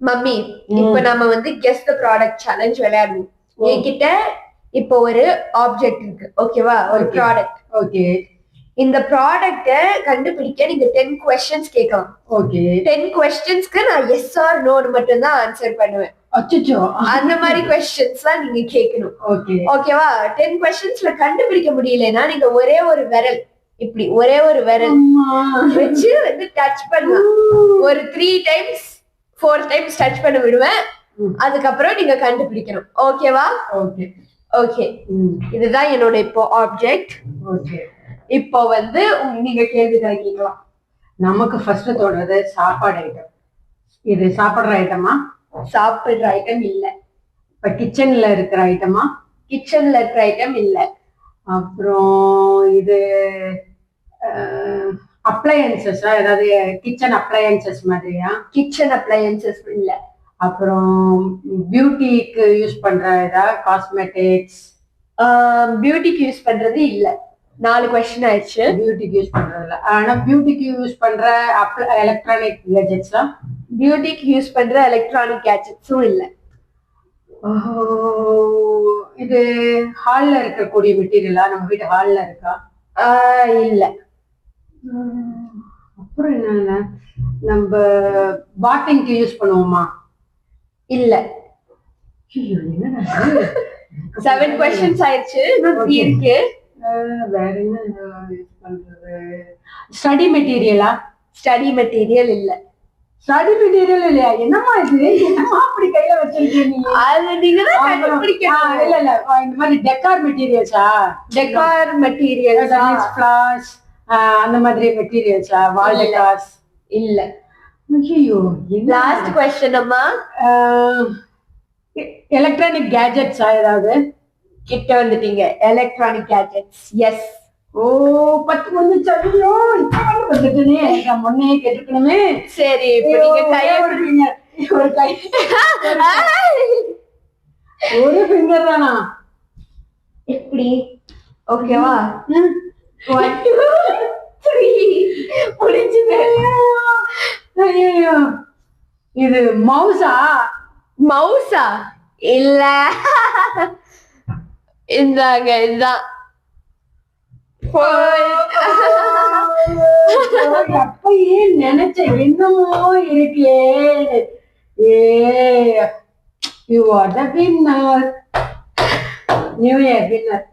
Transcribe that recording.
Mummy. இப்ப நம்ம வந்து கெஸ் த ப்ராடக்ட் சேலஞ்ச் விளையாடணும். ஓ. என்கிட்ட இப்போ ஒரு ஆப்ஜெக்ட் இருக்கு. ஓகேவா ஒரு. ப்ராடக்ட் ஓகே இந்த ப்ராடக்ட்ட கண்டுபிடிக்க நீங்க டென் கொஸ்டின்ஸ் கேட்கலாம். ஓகே டென் கொஸ்டின்ஸ்க்கு நான் எஸ் ஆர் நோன்னு மட்டும் தான் ஆன்சர் பண்ணுவேன். அச்சோ அந்த மாதிரி கொஸ்டின்ஸ் தான் நீங்க கேட்கணும். ஓகே ஓகேவா டென் கொஸ்டின்ஸ்ல கண்டுபிடிக்க முடியலன்னா நீங்க ஒரே ஒரு விரல். இப்படி ஒரே ஒரு விரல். வச்சு வந்து டச் பண்ணலாம். ஒரு three times four times touch பண்ண விடுவேன். அதுக்கப்புறம் நீங்க கண்டுபிடிக்கணும். ஓகேவா ஓகே ஓகே இதுதான் என்னோட இப்போ ஆப்ஜெக்ட் ஓகே இப்போ வந்து நீங்க கேள்வி கேட்கலாம் நமக்கு ஃபர்ஸ்ட் தோன்றது சாப்பாடு ஐட்டம் இது சாப்பிடுற ஐட்டமா சாப்பிடுற ஐட்டம் இல்ல. இப்ப கிச்சன்ல இருக்கிற ஐட்டமா கிச்சன்ல இருக்கிற ஐட்டம் இல்ல. அப்புறம் இது அப்ளையன்சஸா ஏதாவது கிச்சன் அப்ளையன்சஸ் மாதிரியா? கிச்சன் அப்ளையன்சஸ் இல்ல. அப்புறம் பியூட்டிக்கு யூஸ் பண்ற ஏதாவது காஸ்மெட்டிக்ஸ் பியூட்டிக்கு யூஸ் பண்றது இல்ல. நாலு கொஸ்டின் ஆயிடுச்சு. பியூட்டிக்கு யூஸ் பண்றதில்ல. ஆனா பியூட்டிக்கு யூஸ் பண்ற எலக்ட்ரானிக் கேஜெட்ஸ்லாம் பியூட்டிக்கு யூஸ் பண்ற எலக்ட்ரானிக் கேட்ஜெட்ஸும் இல்ல. இது ஹால்ல இருக்கக்கூடிய மெட்டீரியலா நம்ம வீட்டு ஹால்ல இருக்கா? இல்ல. அப்புறம் என்னென்ன நம்ம பாட்டிங்க்கு யூஸ் பண்ணுவோமா? இல்ல? செவன் கொஸ்டின்ஸ் ஆயிடுச்சு. இருக்கு. வேற என்ன யூஸ் பண்றது? ஸ்டடி மெட்டீரியலா ஸ்டடி மெட்டீரியல் இல்ல. ஸ்டடி மெட்டீரியல் இல்லையா? என்னம்மா இது? என்னம்மா அப்படி கையில வச்சிருக்கீங்க அது நீங்க தான் ஆ, கண்டுபிடிக்கணும். இல்ல இல்ல. இந்த மாதிரி டெக்கார் மெட்டீரியல்ஸா டெக்கார் மெட்டீரியல் ஃபிளாஸ் அந்த மாதிரி மெட்டீரியல்ஸா வால். டெக்கார்ஸ் இல்ல. ஐயோ லாஸ்ட் கொஸ்டின் அம்மா. எலக்ட்ரானிக் கேஜெட்ஸா ஏதாவது? கிட்ட வந்துட்டீங்க. எலக்ட்ரானிக் கேட்ஜெட்ஸ் எஸ் ஓ பத்து வந்து சரியோ இப்ப வந்து வந்துட்டேனே. நான் முன்னே கேட்டுக்கணுமே சரி இப்ப நீங்க கைய ஒரு finger. ஒரு கை. ஒரு ஃபிங்கர் தானா? எப்படி? ஓகேவா இது மவுசா மவுசா இல்ல இந்தாங்க இதுதான் அப்பயே நினைச்சேன் என்னமோ இருக்கே ஏ you are the winner new year winner